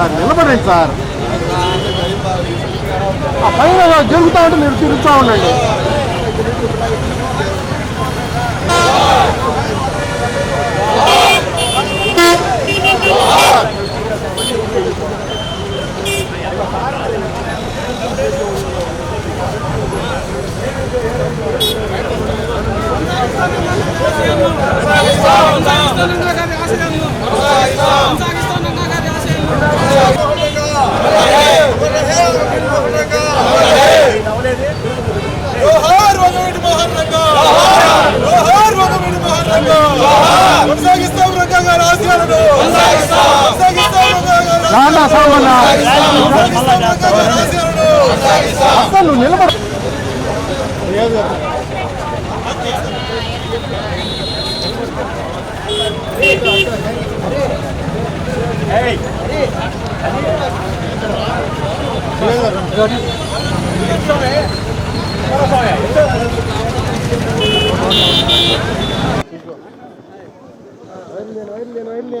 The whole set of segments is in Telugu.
సార్ నిలబడండి సార్ ఆ పైన జరుగుతూ ఉంటే మీరు తిరుగుతూ ఉండండి జోహార్ వంగవీటి మోహన్ రంగా జోహార్ వంగవీటి మోహన్ రంగా కొనసాగిస్తాం రంగా గారి ఆశయాలను కొనసాగిస్తాం రంగా గారి రాండా సామన్నా కొనసాగిస్తాం రంగా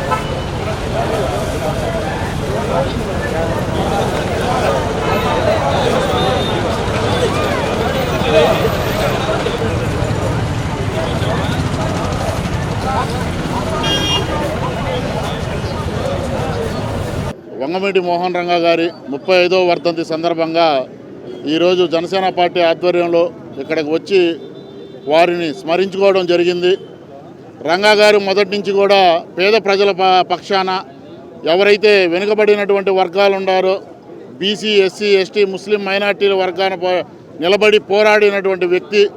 వంగమీటి మోహన్ రంగా గారి ముప్పై ఐదో వర్ధంతి సందర్భంగా ఈరోజు జనసేన పార్టీ ఆధ్వర్యంలో ఇక్కడికి వచ్చి వారిని స్మరించుకోవడం జరిగింది. రంగా గారు మొదటి నుంచి కూడా పేద ప్రజల ప- పక్షాన ఎవరైతే వెనుకబడినటువంటి వర్గాలు ఉన్నారో బీసీ ఎస్సీ ఎస్టీ ముస్లిం మైనార్టీల వర్గాన పో- నిలబడి పోరాడినటువంటి వ్యక్తి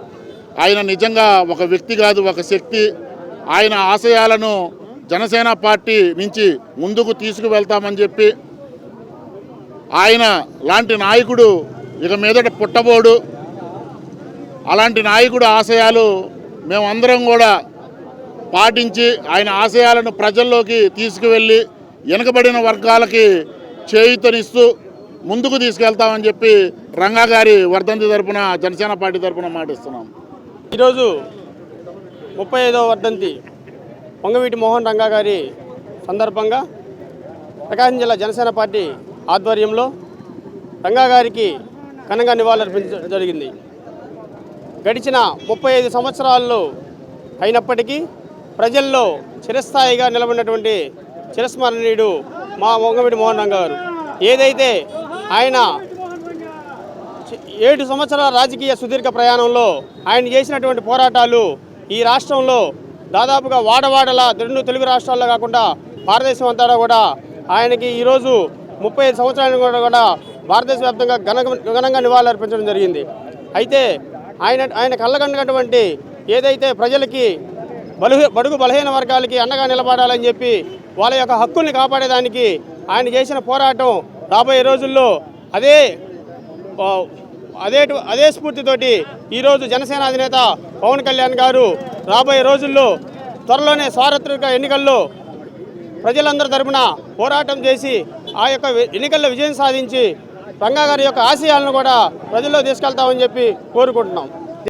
ఆయన నిజంగా ఒక వ్యక్తి కాదు ఒక శక్తి. ఆయన ఆశయాలను జనసేన పార్టీ నుంచి ముందుకు తీసుకువెళ్తామని చెప్పి ఆయన లాంటి నాయకుడు ఇక మీదట పుట్టబోడు. అలాంటి నాయకుడు ఆశయాలు మేమందరం కూడా పాటించి ఆయన ఆశయాలను ప్రజల్లోకి తీసుకువెళ్ళి వెనుకబడిన వర్గాలకి చేయుతనిస్తూ ముందుకు తీసుకెళ్తామని చెప్పి రంగా గారి వర్ధంతి తరపున జనసేన పార్టీ తరపున మాటిస్తున్నాం ఈరోజు ముప్పై ఐదవ వర్ధంతి పొంగవీటి మోహన్ రంగా గారి సందర్భంగా ప్రకాశం జిల్లా జనసేన పార్టీ ఆధ్వర్యంలో రంగా గారికి ఘనంగా నివాళులర్పించడం జరిగింది. గడిచిన ముప్పై ఐదు సంవత్సరాల్లో అయినప్పటికీ ప్రజల్లో చిరస్థాయిగా నిలబడినటువంటి చిరస్మరణీయుడు మా పొంగవీటి మోహన్ రంగా గారు. ఏదైతే ఆయన ఏడు సంవత్సరాల రాజకీయ సుదీర్ఘ ప్రయాణంలో ఆయన చేసినటువంటి పోరాటాలు ఈ రాష్ట్రంలో దాదాపుగా వాడవాడలా రెండు తెలుగు రాష్ట్రాల్లో కాకుండా భారతదేశం అంతా కూడా ఆయనకి ఈరోజు ముప్పై ఐదు సంవత్సరాలు కూడా కూడా భారతదేశ వ్యాప్తంగా ఘన ఘనంగా నివాళులు అర్పించడం జరిగింది. అయితే ఆయన ఆయన కళ్ళగండినటువంటి ఏదైతే ప్రజలకి బలు బడుగు బలహీన వర్గాలకి అండగా నిలబడాలని చెప్పి వాళ్ళ యొక్క హక్కుల్ని కాపాడేదానికి ఆయన చేసిన పోరాటం రాబోయే రోజుల్లో అదే అదే అదే స్ఫూర్తితోటి ఈరోజు జనసేన అధినేత పవన్ కళ్యాణ్ గారు రాబోయే రోజుల్లో త్వరలోనే సార్వత్రిక ఎన్నికల్లో ప్రజలందరి తరపున పోరాటం చేసి ఆ యొక్క ఎన్నికల్లో విజయం సాధించి రంగా గారి యొక్క ఆశయాలను కూడా ప్రజల్లో తీసుకెళ్తామని చెప్పి కోరుకుంటున్నాం.